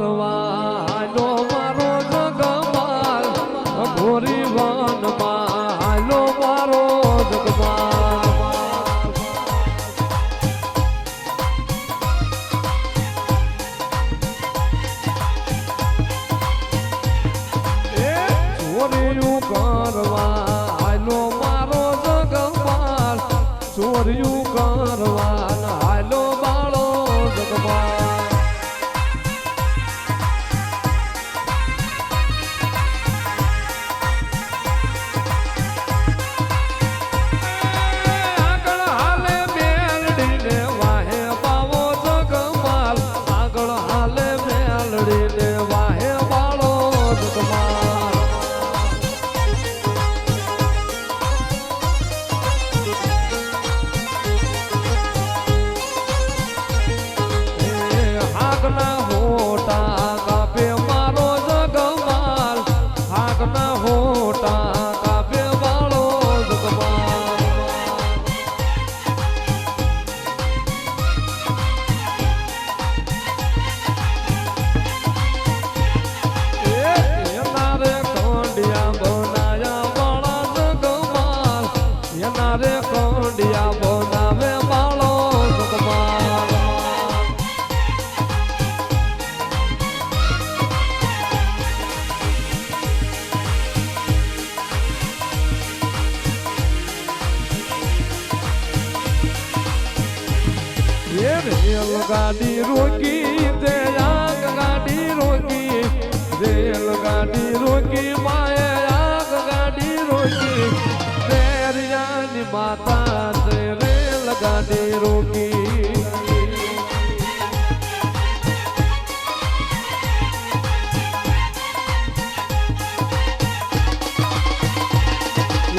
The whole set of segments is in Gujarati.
કરવા નો મારો જગમાલ ઘોરી વનમાં હાલો મારો જગમાલ. ચોર્યું કરવા હાલો મારો જગમાલ ચોર્યું કરવા હાલો બાળો જગમાલ. એ રેલ ગાડી રોકી દે આગ ગાડી રોકી રેલ ગાડી રોકી માએ આગ ગાડી રોકી રેરિયાની માતા તે રેલ ગાડી રોકી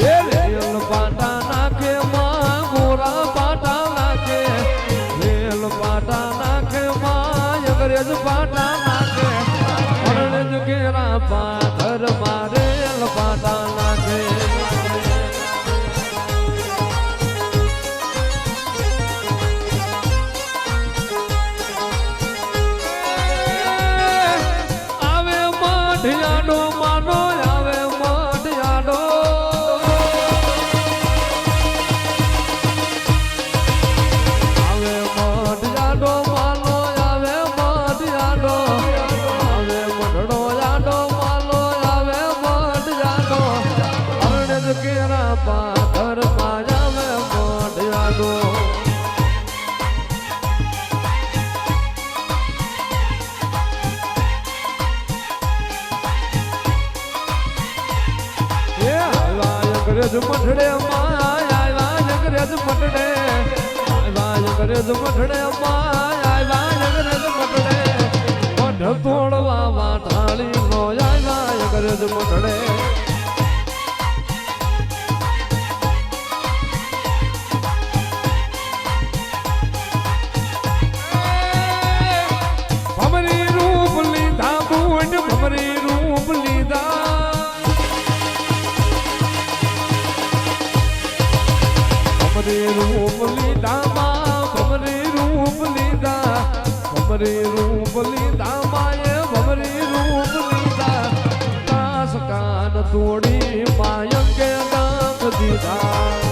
એ રેલ પાટા નાખે માં અંગ્રેજ પાટા નાખે કેરા પાથરમાં અંગ્રેજ મઠડે માં આવ્યા અંગ્રેજ મઠડે આવ્યા અંગ્રેજ મઠડે માં આવ્યા અંગ્રેજ મઠડે મઢ તોડવા વાટાળી નો આવ્યા અંગ્રેજ મઠડે ભમરી રૂપ લીધા માં ભમરી રૂપ લીધા ભમરે રૂપ લીધા માએ ભમરે રૂપ લીધા. કાસ કાન તોડી માયંગે નામ દીધા.